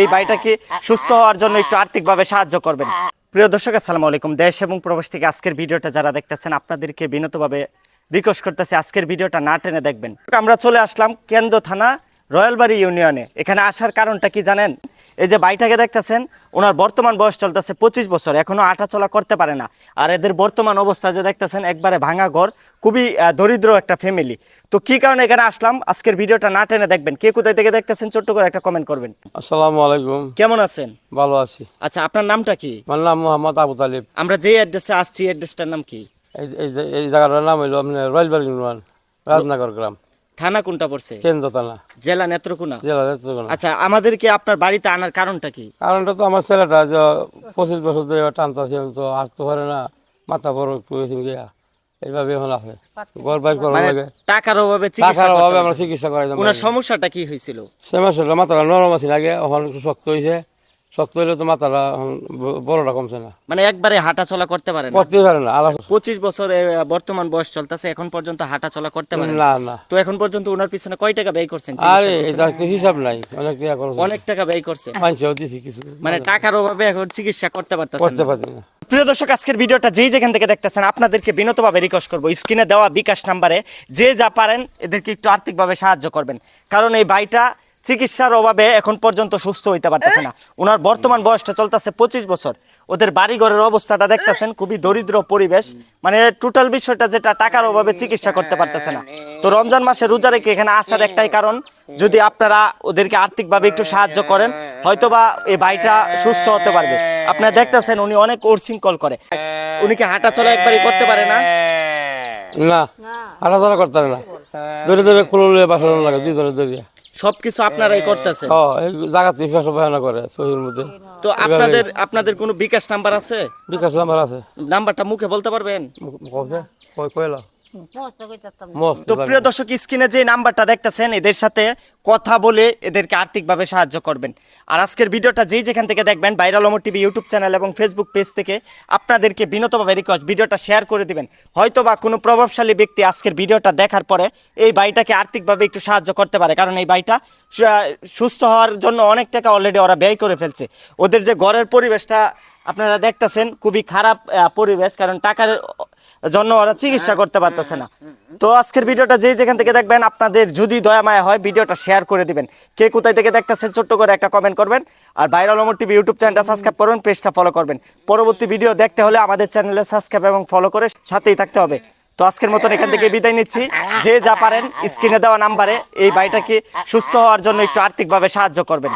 এই বাড়িটাকে সুস্থ হওয়ার জন্য একটু আর্থিকভাবে সাহায্য করবেন। প্রিয় দর্শক, আসসালামু আলাইকুম। দেশ এবং প্রবেশ থেকে আজকের ভিডিওটা যারা দেখতেছেন, আপনাদেরকে বিনতভাবে রিকোয়েস্ট করতেছি আজকের ভিডিওটা না টেনে দেখবেন। আমরা চলে আসলাম কেন্দ্র থানা রয়্যালবাড়ি ইউনিয়নে। এখানে আসার কারণটা কি জানেন? এই যে ভাইটাকে দেখতেছেন ওনার বর্তমান বয়স চলতেছে পঁচিশ বছর এখনও আটা চলা করতে পারে না। আর এদের বর্তমান অবস্থা যে দেখতেছেন একবারে ভাঙা ঘর খুবই দরিদ্র একটা ফ্যামিলি তো কি কারণে এখানে আসলাম? আজকের ভিডিওটা না টেনে দেখবেন। কে কোথায় থেকে দেখতেছেন ছোট্ট করে একটা কমেন্ট করবেন। আসসালামু আলাইকুম। কেমন আছেন? ভালো আছি। আচ্ছা আপনার নামটা কি? আমার নাম মোহাম্মদ আবু তালিব। আমরা যে অ্যাড্রেসে আসছি অ্যাড্রেসটার নাম কি? এই জায়গাটার নাম হইল আপনার রয়্যালবাড়ি ইউনিয়ন রাজনগর গ্রাম। থানা কোনটা পড়ছে? কেন্দ্র থানা। জেলা নেত্রকোনা? জেলা নেত্রকোনা। আচ্ছা আমাদেরকে আপনার বাড়িতে আনার কারণটা কি? কারণটা তো আমার ছেলেটা যে পঁচিশ বছর ধরে টানতাছে তো আসতে পারে না মাথা বড় একটু গিয়া। এইভাবে এখন আছে। ঘর বাইর করার মানে লাগে। টাকার অভাবে চিকিৎসা অভাবে আমরা চিকিৎসা করাই ওনার সমস্যাটা কি হয়েছিল? সে মাসের মাথাটা নরম আছে লাগে একটু শক্ত হয়েছে। শক্ত হইলে তো মাথাটা বড়টা কমছে না। মানে একবারে হাঁটা চলা করতে পারে না? করতে পারে না আলাদা পঁচিশ বছর বর্তমান বয়স চলতেছে এখন পর্যন্ত হাঁটা চলা করতে পারে না। না তো এখন পর্যন্ত ওনার পিছনে কয় টাকা ব্যয় করছেন আরে এটা তো হিসাব নাই অনেক টাকা খরচ অনেক টাকা ব্যয় করছে। দিছি কিছু মানে টাকার অভাবে এখন চিকিৎসা করতে পারতেছেন করতে না। না। প্রিয় দর্শক আজকের ভিডিওটা যেই যেখান থেকে দেখতেছেন আপনাদেরকে বিনতভাবে রিকোয়েস্ট করব। স্ক্রিনে দেওয়া বিকাশ নাম্বারে যে যা পারেন এদেরকে একটু আর্থিকভাবে সাহায্য করবেন। কারণ এই ভাইটা চিকিৎসার অভাবে এখন পর্যন্ত সুস্থ হইতে পারতেছে না। ওনার বর্তমান বয়সটা চলতেছে পঁচিশ বছর। ওদের বাড়ি ঘরের অবস্থাটা দেখতেছেন খুবই দরিদ্র পরিবেশ। মানে টোটাল বিষয়টা যেটা টাকার অভাবে চিকিৎসা করতে পারতেছে না। তো রমজান মাসে রোজা রেখে এখানে আসার একটাই কারণ যদি আপনারা ওদেরকে আর্থিকভাবে একটু সাহায্য করেন হয়তোবা এই ভাইটা সুস্থ হতে পারবে। আপনারা দেখতেছেন উনি অনেক ওরসিংকল করে। উনি কি হাঁটা চলা একবারই করতে পারে না? না হাঁটাচলা করতে পারে না। ধরে ধরে খুললে বাসানো লাগে দুই ধরে ধরে। সবকিছু আপনারাই করতেছেন? এই জায়গাতে করে শহীর মধ্যে। তো আপনাদের আপনাদের কোনো বিকাশ নাম্বার আছে? বিকাশ নাম্বার আছে। নাম্বারটা মুখে বলতে পারবেন? তো প্রিয় দর্শক স্ক্রিনে যে নাম্বারটা দেখতেছেন এদের সাথে কথা বলে এদেরকে আর্থিকভাবে সাহায্য করবেন। আর আজকের ভিডিওটা যেই যেখান থেকে দেখবেন viral Amar TV YouTube channel এবং ফেসবুক পেজ থেকে আপনাদেরকে বিনতভাবে রিকোয়েস্ট ভিডিওটা শেয়ার করে দিবেন। হয়তো বা কোনো প্রভাবশালী ব্যক্তি আজকের ভিডিওটা দেখার পরে এই বাইটাকে আর্থিকভাবে একটু সাহায্য করতে পারে। কারণ এই বাইটা সুস্থ হওয়ার জন্য অনেক টাকা অলরেডি ওরা ব্যয় করে ফেলছে। ওদের যে ঘরের পরিবেশটা আপনারা দেখতেছেন খুবই খারাপ পরিবেশ কারণ টাকার জন্য ওরা চিকিৎসা করতে পারতেছে না। তো আজকের ভিডিওটা যেই যেখান থেকে দেখবেন আপনাদের যদি দয়া মায়া হয় ভিডিওটা শেয়ার করে দিবেন। কে কোথায় থেকে দেখতেছেন ছোট্ট করে একটা কমেন্ট করবেন। আর ভাইরাল অমর টিভি ইউটিউব চ্যানেলটা সাবস্ক্রাইব করবেন পেজটা ফলো করবেন। পরবর্তী ভিডিও দেখতে হলে আমাদের চ্যানেলে সাবস্ক্রাইব এবং ফলো করে সাথেই থাকতে হবে। তো আজকের মতন এখান থেকে বিদায় নিচ্ছি। যে যা পারেন স্ক্রিনে দেওয়া নাম্বারে এই ভাইটাকে সুস্থ হওয়ার জন্য একটু আর্থিকভাবে সাহায্য করবেন।